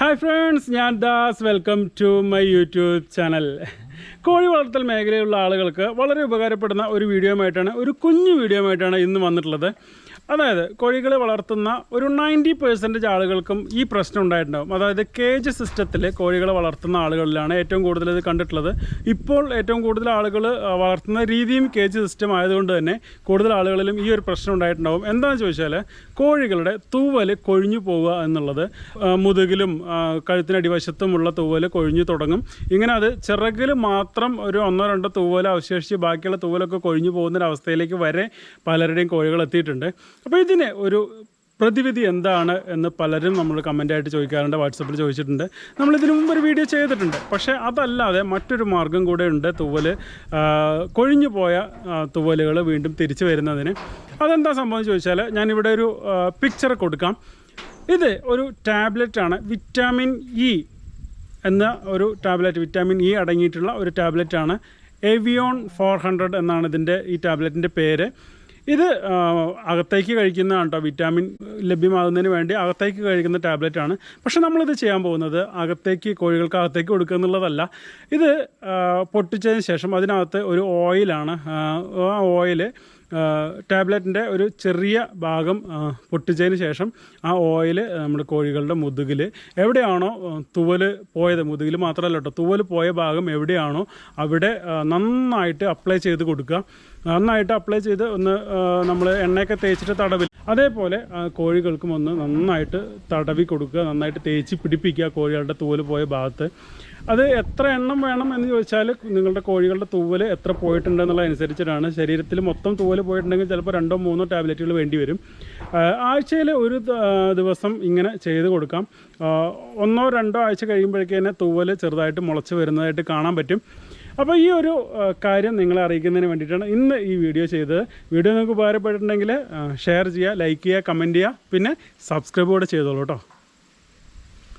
Hi friends ഞാൻ Das. Welcome to my YouTube channel കോഴി വളർത്തൽ മേഖലയിലുള്ള ആളുകൾക്ക് വളരെ ഉപകാരപ്പെടുന്ന ഒരു വീഡിയോ ആയിട്ടാണ് ഒരു കുഞ്ഞു വീഡിയോ ആയിട്ടാണ് ഇന്ന് വന്നിട്ടുള്ളത്. അതായത് കോഴികളെ വളർത്തുന്ന ഒരു നയന്റി പെർസെന്റേജ് ആളുകൾക്കും ഈ പ്രശ്നം ഉണ്ടായിട്ടുണ്ടാകും അതായത് കേജ് സിസ്റ്റത്തിൽ കോഴികളെ വളർത്തുന്ന ആളുകളിലാണ് ഏറ്റവും കൂടുതൽ ഇത് കണ്ടിട്ടുള്ളത്. ഇപ്പോൾ ഏറ്റവും കൂടുതൽ ആളുകൾ വളർത്തുന്ന രീതിയും കേജ് സിസ്റ്റം ആയതുകൊണ്ട് തന്നെ കൂടുതൽ ആളുകളിലും ഈ ഒരു പ്രശ്നം ഉണ്ടായിട്ടുണ്ടാകും എന്താണെന്ന് ചോദിച്ചാൽ കോഴികളുടെ തൂവൽ കൊഴിഞ്ഞു പോവുക എന്നുള്ളത് മുതുകിലും കഴുത്തിനടിവശത്തുമുള്ള തൂവൽ കൊഴിഞ്ഞു തുടങ്ങും. ഇങ്ങനെ അത് ചിറകിൽ മാത്രം ഒരു ഒന്നോ രണ്ടോ തൂവൽ അവശേഷിച്ച് ബാക്കിയുള്ള തൂവലൊക്കെ കൊഴിഞ്ഞു പോകുന്ന ഒരു അവസ്ഥയിലേക്ക് വരെ പലരുടെയും കോഴികൾ എത്തിയിട്ടുണ്ട്. അപ്പോൾ ഇതിന് ഒരു പ്രതിവിധി എന്താണ് എന്ന് പലരും നമ്മൾ കമന്റായിട്ട് ചോദിക്കാറുണ്ട് വാട്സപ്പിൽ ചോദിച്ചിട്ടുണ്ട്. നമ്മൾ ഇതിനു മുമ്പ് ഒരു വീഡിയോ ചെയ്തിട്ടുണ്ട്. പക്ഷേ അതല്ലാതെ മറ്റൊരു മാർഗം കൂടെ ഉണ്ട് തൂവൽ കൊഴിഞ്ഞു പോയ തൂവലുകൾ വീണ്ടും തിരിച്ചു വരുന്നതിന്. അതെന്താ സംഭവം ചോദിച്ചാൽ ഞാനിവിടെ ഒരു പിക്ചർ കൊടുക്കാം. ഇത് ഒരു ടാബ്ലറ്റാണ്. വിറ്റാമിൻ ഇ എന്ന ഒരു ടാബ്ലറ്റ് വിറ്റാമിൻ ഇ അടങ്ങിയിട്ടുള്ള ഒരു ടാബ്ലറ്റാണ്. എവിയോൺ ഫോർ ഹൺഡ്രഡ് എന്നാണ് ഇതിന്റെ ഈ ടാബ്ലറ്റിന്റെ പേര്. ഇത് അകത്തേക്ക് കഴിക്കുന്നതാണ് കേട്ടോ വിറ്റാമിൻ ലഭ്യമാകുന്നതിന് വേണ്ടി അകത്തേക്ക് കഴിക്കുന്ന ടാബ്ലറ്റ് ആണ്. പക്ഷെ നമ്മളിത് ചെയ്യാൻ പോകുന്നത് അകത്തേക്ക് കോഴികൾക്ക് അകത്തേക്ക് കൊടുക്കുക എന്നുള്ളതല്ല. ഇത് പൊട്ടിച്ചതിന് ശേഷം അതിനകത്ത് ഒരു ഓയിലാണ് ആ, ഓയിൽ ടാബ്ലറ്റിന്റെ ഒരു ചെറിയ ഭാഗം പൊട്ടിച്ചതിന് ശേഷം ആ ഓയിൽ നമ്മുടെ കോഴികളുടെ മുതുകിൽ എവിടെയാണോ തുവൽ പോയത് മുതുകിൽ മാത്രമല്ല കേട്ടോ തുവൽ പോയ ഭാഗം എവിടെയാണോ അവിടെ നന്നായിട്ട് അപ്ലൈ ചെയ്ത് കൊടുക്കുക. നന്നായിട്ട് അപ്ലൈ ചെയ്ത് ഒന്ന് നമ്മൾ എണ്ണയൊക്കെ തേച്ചിട്ട് തടവിൽ. അതേപോലെ ആ, കോഴികൾക്കും ഒന്ന് നന്നായിട്ട് തടവി കൊടുക്കുക നന്നായിട്ട് തേച്ച് പിടിപ്പിക്കുക കോഴികളുടെ തോൽ പോയ ഭാഗത്ത്. അത് എത്ര എണ്ണം വേണം എന്ന് ചോദിച്ചാൽ നിങ്ങളുടെ കോഴികളുടെ തൂവൽ എത്ര പോയിട്ടുണ്ട് എന്നുള്ള അനുസരിച്ചിട്ടാണ്. ശരീരത്തിൽ മൊത്തം തൂവൽ പോയിട്ടുണ്ടെങ്കിൽ ചിലപ്പോൾ രണ്ടോ മൂന്നോ ടാബ്ലറ്റുകൾ വേണ്ടി വരും. ആഴ്ചയിൽ ഒരു ദിവസം ഇങ്ങനെ ചെയ്ത് കൊടുക്കാം. ഒന്നോ രണ്ടോ ആഴ്ച കഴിയുമ്പോഴേക്കും തൂവൽ ചെറുതായിട്ട് മുളച്ച് വരുന്നതായിട്ട് കാണാൻ പറ്റും. അപ്പോൾ ഈ ഒരു കാര്യം നിങ്ങളെ അറിയിക്കുന്നതിന് വേണ്ടിയിട്ടാണ് ഇന്ന് ഈ വീഡിയോ ചെയ്തത്. വീഡിയോ നിങ്ങൾക്ക് ഉപകാരപ്പെട്ടിട്ടുണ്ടെങ്കിൽ ഷെയർ ചെയ്യുക ലൈക്ക് ചെയ്യുക കമന്റ് ചെയ്യുക. പിന്നെ സബ്സ്ക്രൈബ് കൂടെ ചെയ്തോളൂ കേട്ടോ.